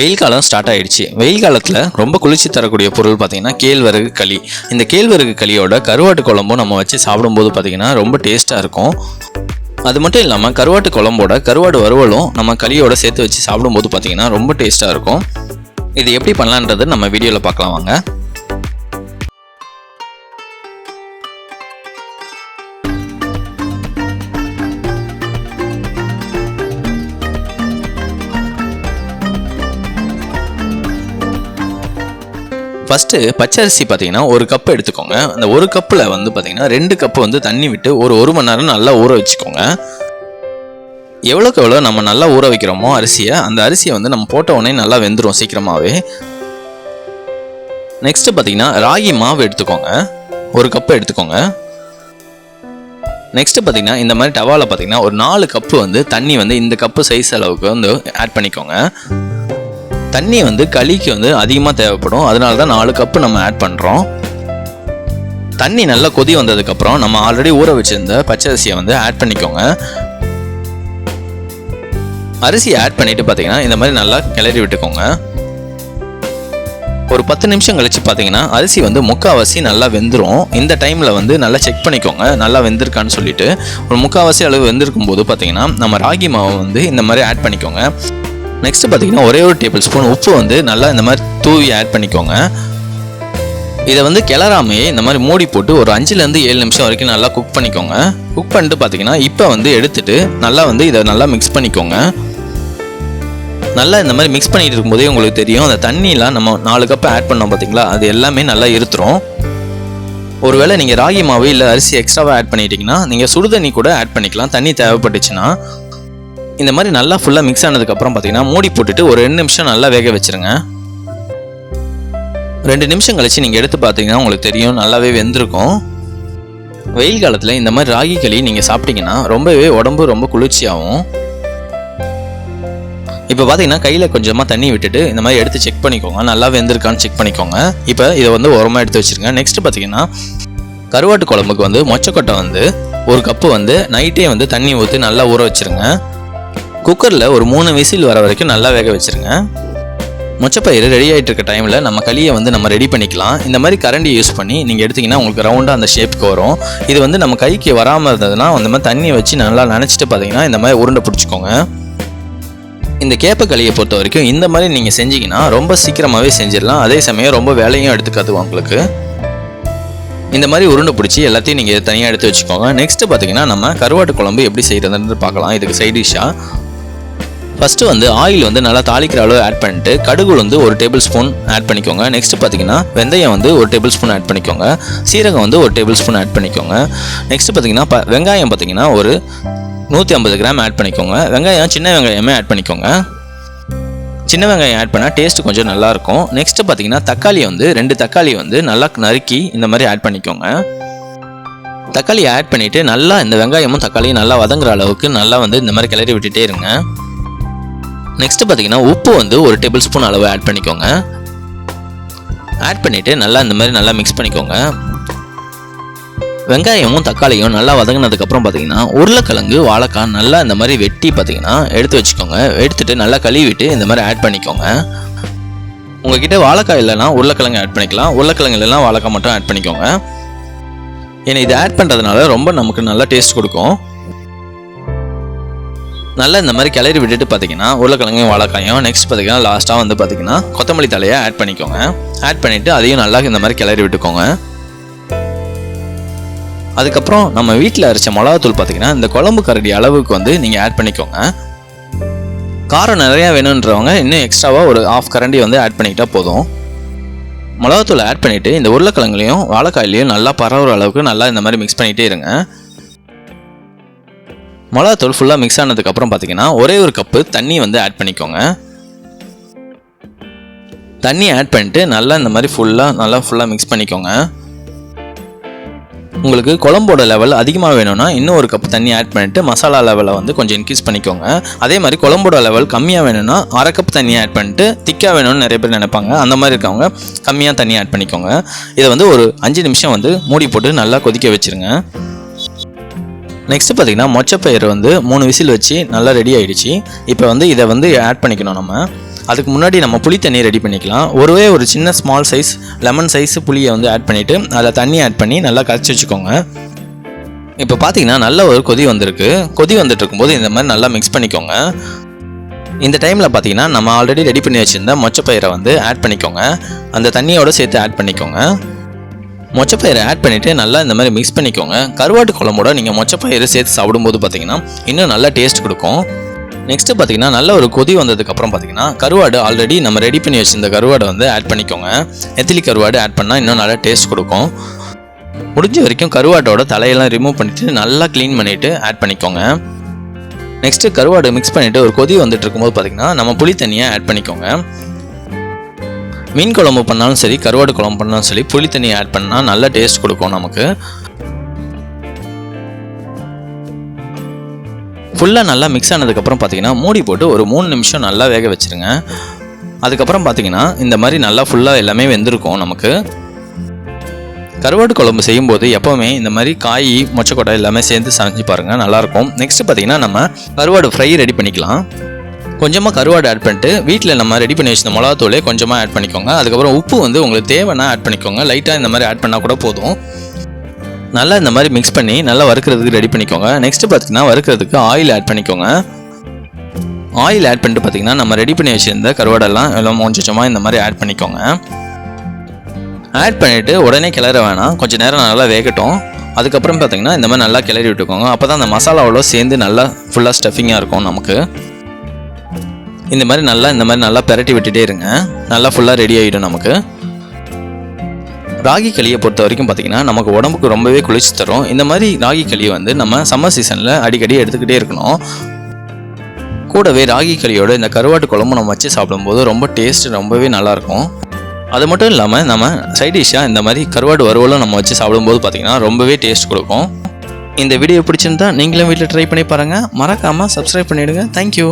வெயில் காலம் ஸ்டார்ட் ஆயிடுச்சு. வெயில் காலத்தில் ரொம்ப குளிர்ச்சி தரக்கூடிய பொருள் பார்த்தீங்கன்னா கேழ்வரகு களி. இந்த கேழ்வரகு களியோட கருவாட்டு குழம்பும் நம்ம வச்சு சாப்பிடும்போது பார்த்தீங்கன்னா ரொம்ப டேஸ்ட்டாக இருக்கும். அது மட்டும் இல்லாமல் கருவாட்டு குழம்போட கருவாடு வறுவலும் நம்ம களியோட சேர்த்து வச்சு சாப்பிடும்போது பார்த்தீங்கன்னா ரொம்ப டேஸ்ட்டாக இருக்கும். இது எப்படி பண்ணலான்றது நம்ம வீடியோவில் பார்க்கலாம் வாங்க. ஃபஸ்ட்டு பச்சரிசி பார்த்தீங்கன்னா ஒரு கப் எடுத்துக்கோங்க. அந்த ஒரு கப்பில் வந்து பார்த்தீங்கன்னா ரெண்டு கப்பு வந்து தண்ணி விட்டு ஒரு ஒரு மணி நேரம் நல்லா ஊற வச்சுக்கோங்க. எவ்வளோக்கு எவ்வளோ நம்ம நல்லா ஊற வைக்கிறோமோ அரிசியை அந்த அரிசியை வந்து நம்ம போட்ட உடனே நல்லா வெந்துடும் சீக்கிரமாகவே நெக்ஸ்ட்டு பார்த்தீங்கன்னா ராகி மாவு எடுத்துக்கோங்க. ஒரு கப்பு எடுத்துக்கோங்க. நெக்ஸ்ட்டு பார்த்தீங்கன்னா இந்த மாதிரி டவாவில் பார்த்தீங்கன்னா ஒரு நாலு கப்பு வந்து தண்ணி வந்து இந்த கப்பு சைஸ் அளவுக்கு வந்து ஆட் பண்ணிக்கோங்க. தண்ணி வந்து களிக்கு வந்து அதிகமாக தேவைப்படும். அதனால தான் நாலு கப்பு நம்ம ஆட் பண்ணுறோம் தண்ணி நல்லா கொதி வந்ததுக்கப்புறம் நம்ம ஆல்ரெடி ஊற வச்சிருந்த பச்சரிசியை வந்து ஆட் பண்ணிக்கோங்க. அரிசியை ஆட் பண்ணிவிட்டு பார்த்தீங்கன்னா இந்த மாதிரி நல்லா கிளறி விட்டுக்கோங்க. ஒரு பத்து நிமிஷம் கழிச்சு பார்த்தீங்கன்னா அரிசி வந்து முக்காவாசி நல்லா வெந்துடும் இந்த டைமில் வந்து நல்லா செக் பண்ணிக்கோங்க. நல்லா வெந்திருக்கான்னு சொல்லிட்டு. ஒரு முக்காவாசி அளவு வெந்திருக்கும் போது பார்த்தீங்கன்னா நம்ம ராகி மாவை வந்து இந்த மாதிரி ஆட் பண்ணிக்கோங்க. நெக்ஸ்ட் பார்த்தீங்கன்னா ஒரே ஒரு டேபிள் ஸ்பூன் உப்பு வந்து நல்லா இந்த மாதிரி தூவி ஆட் பண்ணிக்கோங்க. இதை வந்து கிளறாமையே இந்த மாதிரி மூடி போட்டு ஒரு அஞ்சுலேருந்து ஏழு நிமிஷம் வரைக்கும் நல்லா குக் பண்ணிக்கோங்க. குக் பண்ணிட்டு பார்த்தீங்கன்னா இப்போ வந்து எடுத்துட்டு நல்லா வந்து இதை நல்லா மிக்ஸ் பண்ணிக்கோங்க. நல்லா இந்த மாதிரி மிக்ஸ் பண்ணிட்டு இருக்கும்போதே உங்களுக்கு தெரியும் அந்த தண்ணியெலாம் நம்ம நாலு கப் ஆட் பண்ணோம் பார்த்தீங்களா? அது எல்லாமே நல்லா இருத்துரும். ஒருவேளை நீங்கள் ராகி மாவு இல்லை அரிசி எக்ஸ்ட்ராவாக ஆட் பண்ணிட்டீங்கன்னா நீங்கள் சுடுதண்ணி கூட ஆட் பண்ணிக்கலாம். தண்ணி தேவைப்பட்டுச்சுன்னா இந்த மாதிரி நல்லா ஃபுல்லாக மிக்ஸ் ஆனதுக்கப்புறம் பார்த்தீங்கன்னா மூடி போட்டுட்டு ஒரு ரெண்டு நிமிஷம் நல்லா வேக வச்சிருங்க. ரெண்டு நிமிஷம் கழிச்சு நீங்கள் எடுத்து பார்த்தீங்கன்னா உங்களுக்கு தெரியும் நல்லாவே வெந்திருக்கும். வெயில் காலத்தில் இந்த மாதிரி ராகி களி நீங்கள் சாப்பிட்டீங்கன்னா ரொம்பவே உடம்பு ரொம்ப குளிர்ச்சியாகும். இப்போ பார்த்தீங்கன்னா கையில் கொஞ்சமாக தண்ணி விட்டுட்டு இந்த மாதிரி எடுத்து செக் பண்ணிக்கோங்க. நல்லா வெந்திருக்கான்னு செக் பண்ணிக்கோங்க. இப்போ இதை வந்து உரமாக எடுத்து வச்சிருங்க. நெக்ஸ்ட் பார்த்தீங்கன்னா கருவாட்டு குழம்புக்கு வந்து மொச்சக்கொட்டை வந்து ஒரு கப்பு வந்து நைட்டே வந்து தண்ணி ஊற்றி நல்லா ஊற வச்சிருங்க. குக்கரில் ஒரு மூணு விசில் வர வரைக்கும் நல்லா வேக வச்சிருங்க. மொச்சப்பயிறு ரெடி ஆகிட்டு இருக்க டைமில் நம்ம களியை வந்து நம்ம ரெடி பண்ணிக்கலாம். இந்த மாதிரி கரண்டி யூஸ் பண்ணி நீங்கள் எடுத்திங்கன்னா உங்களுக்கு ரவுண்டாக அந்த ஷேப்புக்கு வரும். இது வந்து நம்ம கைக்கு வராமல் இருந்ததுன்னா அந்த மாதிரி தண்ணியை வச்சு நல்லா நினச்சிட்டு பார்த்தீங்கன்னா இந்த மாதிரி உருண்டை பிடிச்சிக்கோங்க. இந்த கேப்ப களியை பொறுத்த வரைக்கும் இந்த மாதிரி நீங்கள் செஞ்சீங்கன்னா ரொம்ப சீக்கிரமாகவே செஞ்சிடலாம். அதே சமயம் ரொம்ப வேலையும் எடுத்துக்காது உங்களுக்கு. இந்த மாதிரி உருண்டை பிடிச்சி எல்லாத்தையும் நீங்கள் தனியாக எடுத்து வச்சுக்கோங்க. நெக்ஸ்ட்டு பார்த்தீங்கன்னா நம்ம கருவாட்டு குழம்பு எப்படி செய்கிறதுன்னு பார்க்கலாம். இதுக்கு சைட் டிஷ்ஷாக ஃபஸ்ட்டு வந்து ஆயில் வந்து நல்லா தாளிக்கிற அளவு ஆட் பண்ணிட்டு கடுகு வந்து ஒரு டேபிள் ஸ்பூன் ஆட் பண்ணிக்கோங்க. நெக்ஸ்ட் பார்த்தீங்கன்னா வெந்தயம் வந்து ஒரு டேபிள் ஸ்பூன் ஆட் பண்ணிக்கோங்க. சீரகம் வந்து ஒரு டேபிள் ஸ்பூன் ஆட் பண்ணிக்கோங்க. நெக்ஸ்ட் பார்த்தீங்கன்னா ப வெங்காயம் பார்த்தீங்கன்னா ஒரு நூற்றி ஐம்பது கிராம் ஆட் பண்ணிக்கோங்க. வெங்காயம் சின்ன வெங்காயமே ஆட் பண்ணிக்கோங்க. சின்ன வெங்காயம் ஆட் பண்ணால் டேஸ்ட் கொஞ்சம் நல்லாயிருக்கும் நெக்ஸ்ட்டு பார்த்தீங்கன்னா தக்காளி வந்து ரெண்டு தக்காளி வந்து நல்லா நறுக்கி இந்த மாதிரி ஆட் பண்ணிக்கோங்க. தக்காளி ஆட் பண்ணிவிட்டு நல்லா இந்த வெங்காயமும் தக்காளியும் நல்லா வதங்குற அளவுக்கு நல்லா வந்து இந்த மாதிரி கிளறி விட்டுட்டே இருங்க. நெக்ஸ்ட் பார்த்தீங்கன்னா உப்பு வந்து ஒரு டேபிள் ஸ்பூன் அளவு ஆட் பண்ணிக்கோங்க. ஆட் பண்ணிவிட்டு நல்லா இந்த மாதிரி நல்லா மிக்ஸ் பண்ணிக்கோங்க. வெங்காயமும் தக்காளியும் நல்லா வதங்கினதுக்கப்புறம் பார்த்தீங்கன்னா உருளைக்கிழங்கு வாழைக்காய் நல்லா இந்த மாதிரி வெட்டி பார்த்தீங்கன்னா எடுத்து வச்சுக்கோங்க. எடுத்துட்டு நல்லா கழுவிட்டு இந்த மாதிரி ஆட் பண்ணிக்கோங்க. உங்ககிட்ட வாழைக்காய் இல்லைனா உருளைக்கிழங்கு ஆட் பண்ணிக்கலாம். உருளைக்கிழங்கு இல்லைனா வாழைக்காய் மட்டும் ஆட் பண்ணிக்கோங்க. ஏன்னா இது ஆட் பண்ணுறதுனால ரொம்ப நமக்கு நல்லா டேஸ்ட் கொடுக்கும். நல்லா இந்த மாதிரி கிளறி விட்டுட்டு பார்த்தீங்கன்னா உருளைக்கிழங்கையும் வாழைக்காயும் நெக்ஸ்ட் பார்த்தீங்கன்னா லாஸ்ட்டாக வந்து பார்த்தீங்கன்னா கொத்தமல்லி தலையை ஆட் பண்ணிக்கோங்க. ஆட் பண்ணிவிட்டு அதையும் நல்லா இந்த மாதிரி கிளறி விட்டுக்கோங்க. அதுக்கப்புறம் நம்ம வீட்டில் அரைச்ச மிளகாத்தூள் பார்த்தீங்கன்னா இந்த குழம்பு கரடி அளவுக்கு வந்து நீங்கள் ஆட் பண்ணிக்கோங்க. காரம் நிறையா வேணுன்றவங்க இன்னும் எக்ஸ்ட்ராவாக ஒரு ஆஃப் கரண்டி வந்து ஆட் பண்ணிக்கிட்டா போதும். மிளகாத்தூள் ஆட் பண்ணிவிட்டு இந்த உருளைக்கிழங்குலையும் வாழைக்காயிலையும் நல்லா பரவுற அளவுக்கு நல்லா இந்த மாதிரி மிக்ஸ் பண்ணிகிட்டே இருங்க. மிளகாத்தூள் ஃபுல்லாக மிக்ஸ் ஆனதுக்கப்புறம் பார்த்தீங்கன்னா ஒரே ஒரு கப்பு தண்ணி வந்து ஆட் பண்ணிக்கோங்க. தண்ணி ஆட் பண்ணிட்டு நல்லா இந்த மாதிரி ஃபுல்லாக நல்லா ஃபுல்லாக மிக்ஸ் பண்ணிக்கோங்க. உங்களுக்கு குழம்போட லெவல் அதிகமாக வேணும்னா இன்னும் ஒரு கப் தண்ணி ஆட் பண்ணிட்டு மசாலா லெவலை வந்து கொஞ்சம் இன்க்ரீஸ் பண்ணிக்கோங்க. அதே மாதிரி குழம்போட லெவல் கம்மியாக வேணும்னா அரை கப் தண்ணி ஆட் பண்ணிட்டு திக்காக வேணும்னு நிறைய பேர் நினைப்பாங்க. அந்த மாதிரி இருக்கவங்க கம்மியாக தண்ணி ஆட் பண்ணிக்கோங்க. இதை வந்து ஒரு அஞ்சு நிமிஷம் வந்து மூடி போட்டு நல்லா கொதிக்க வச்சிருங்க. நெக்ஸ்ட் பார்த்தீங்கன்னா மொச்சப்பயிர் வந்து மூணு விசில் வச்சு நல்லா ரெடி ஆகிடுச்சு இப்போ வந்து இதை வந்து ஆட் பண்ணிக்கணும் நம்ம. அதுக்கு முன்னாடி நம்ம புளி தண்ணி ரெடி பண்ணிக்கலாம். ஒருவே ஒரு சின்ன ஸ்மால் சைஸ் லெமன் சைஸ் புளியை வந்து ஆட் பண்ணிவிட்டு அதில் தண்ணி ஆட் பண்ணி நல்லா கரைச்சி வச்சுக்கோங்க. இப்போ பார்த்தீங்கன்னா நல்ல ஒரு கொதி வந்திருக்கு. கொதி வந்துட்டு இருக்கும்போது இந்த மாதிரி நல்லா மிக்ஸ் பண்ணிக்கோங்க. இந்த டைமில் பார்த்தீங்கன்னா நம்ம ஆல்ரெடி ரெடி பண்ணி வச்சுருந்த மொச்சப்பயிரை வந்து ஆட் பண்ணிக்கோங்க. அந்த தண்ணியோட சேர்த்து ஆட் பண்ணிக்கோங்க. மொச்சப்பயிரை ஆட் பண்ணிவிட்டு நல்லா இந்த மாதிரி மிக்ஸ் பண்ணிக்கோங்க. கருவாட்டு குழம்போட நீங்கள் மொச்சப்பயிரை சேர்த்து சாப்பிடும்போது பார்த்தீங்கன்னா இன்னும் நல்லா டேஸ்ட் கொடுக்கும். நெக்ஸ்ட்டு பார்த்தீங்கன்னா நல்ல ஒரு கொதி வந்ததுக்கப்புறம் பார்த்தீங்கன்னா கருவாடு ஆல்ரெடி நம்ம ரெடி பண்ணி வச்சிருந்த கருவாடை வந்து ஆட் பண்ணிக்கோங்க. நெத்திலி கருவாடு ஆட் பண்ணால் இன்னும் நல்லா டேஸ்ட் கொடுக்கும். முடிஞ்ச வரைக்கும் கருவாட்டோட தலையெல்லாம் ரிமூவ் பண்ணிவிட்டு நல்லா க்ளீன் பண்ணிவிட்டு ஆட் பண்ணிக்கோங்க. நெக்ஸ்ட்டு கருவாடு மிக்ஸ் பண்ணிவிட்டு ஒரு கொதி வந்துட்டு இருக்கும்போது பார்த்தீங்கன்னா நம்ம புளி தண்ணியை ஆட் பண்ணிக்கோங்க. மீன் குழம்பு பண்ணாலும் சரி கருவாடு குழம்பு பண்ணாலும் சரி புளி தண்ணி ஆட் பண்ணால் நல்ல டேஸ்ட் கொடுக்கும் நமக்கு. ஃபுல்லாக நல்லா மிக்ஸ் ஆனதுக்கப்புறம் பார்த்தீங்கன்னா மூடி போட்டு ஒரு மூணு நிமிஷம் நல்லா வேக வச்சுருங்க. அதுக்கப்புறம் பார்த்தீங்கன்னா இந்த மாதிரி நல்லா ஃபுல்லாக எல்லாமே வெந்திருக்கும் நமக்கு. கருவாடு குழம்பு செய்யும்போது எப்போவுமே இந்த மாதிரி காய் மொச்சக்கொட்டை எல்லாமே சேர்ந்து சமைச்சு பாருங்கள் நல்லாயிருக்கும் நெக்ஸ்ட்டு பார்த்தீங்கன்னா நம்ம கருவாடு ஃப்ரை ரெடி பண்ணிக்கலாம். கொஞ்சமாக கருவாடு ஆட் பண்ணிட்டு வீட்டில் நம்ம ரெடி பண்ணி வச்சிருந்த மிளகாத்தூளே கொஞ்சமாக ஆட் பண்ணிக்கோங்க. அதுக்கப்புறம் உப்பு வந்து உங்களுக்கு தேவைன்னா ஆட் பண்ணிக்கோங்க. லைட்டாக இந்த மாதிரி ஆட் பண்ணால் கூட போதும். நல்லா இந்த மாதிரி மிக்ஸ் பண்ணி நல்லா வறுக்கிறதுக்கு ரெடி பண்ணிக்கோங்க. நெக்ஸ்ட் பார்த்தீங்கன்னா வறுக்கிறதுக்கு ஆயில் ஆட் பண்ணிக்கோங்க. ஆயில் ஆட் பண்ணிட்டு பார்த்தீங்கன்னா நம்ம ரெடி பண்ணி வச்சுருந்த கருவாடெல்லாம் எல்லாம் கொஞ்சமாக இந்த மாதிரி ஆட் பண்ணிக்கோங்க. ஆட் பண்ணிவிட்டு உடனே கிளற வேணாம். கொஞ்சம் நேரம் நல்லா வேகட்டும். அதுக்கப்புறம் பார்த்தீங்கன்னா இந்த மாதிரி நல்லா கிளறி விட்டுக்கோங்க. அப்போ தான் அந்த மசாலாவோட சேர்ந்து நல்லா ஃபுல்லாக ஸ்டஃபிங்காக இருக்கும் நமக்கு. இந்த மாதிரி நல்லா இந்த மாதிரி நல்லா பெரட்டி விட்டுட்டே இருங்க. நல்லா ஃபுல்லாக ரெடி ஆகிடும் நமக்கு. ராகி களியை பொறுத்த வரைக்கும் பார்த்தீங்கன்னா நமக்கு உடம்புக்கு ரொம்பவே குளிர்ச்சி தரும். இந்த மாதிரி ராகி களியை வந்து நம்ம சம்மர் சீசனில் அடிக்கடி எடுத்துக்கிட்டே இருக்கணும். கூடவே ராகி களியோட இந்த கருவாட்டு குழம்பு நம்ம வச்சு சாப்பிடும்போது ரொம்ப டேஸ்ட் ரொம்பவே நல்லாயிருக்கும். அது மட்டும் இல்லாமல் நம்ம சைட் டிஷ்ஷாக இந்த மாதிரி கருவாடு வறுவலும் நம்ம வச்சு சாப்பிடும்போது பார்த்திங்கன்னா ரொம்பவே டேஸ்ட் கொடுக்கும். இந்த வீடியோ பிடிச்சிருந்தா நீங்களும் வீட்டில் ட்ரை பண்ணி பாருங்கள் மறக்காமல் சப்ஸ்கிரைப் பண்ணிவிடுங்க தேங்க்யூ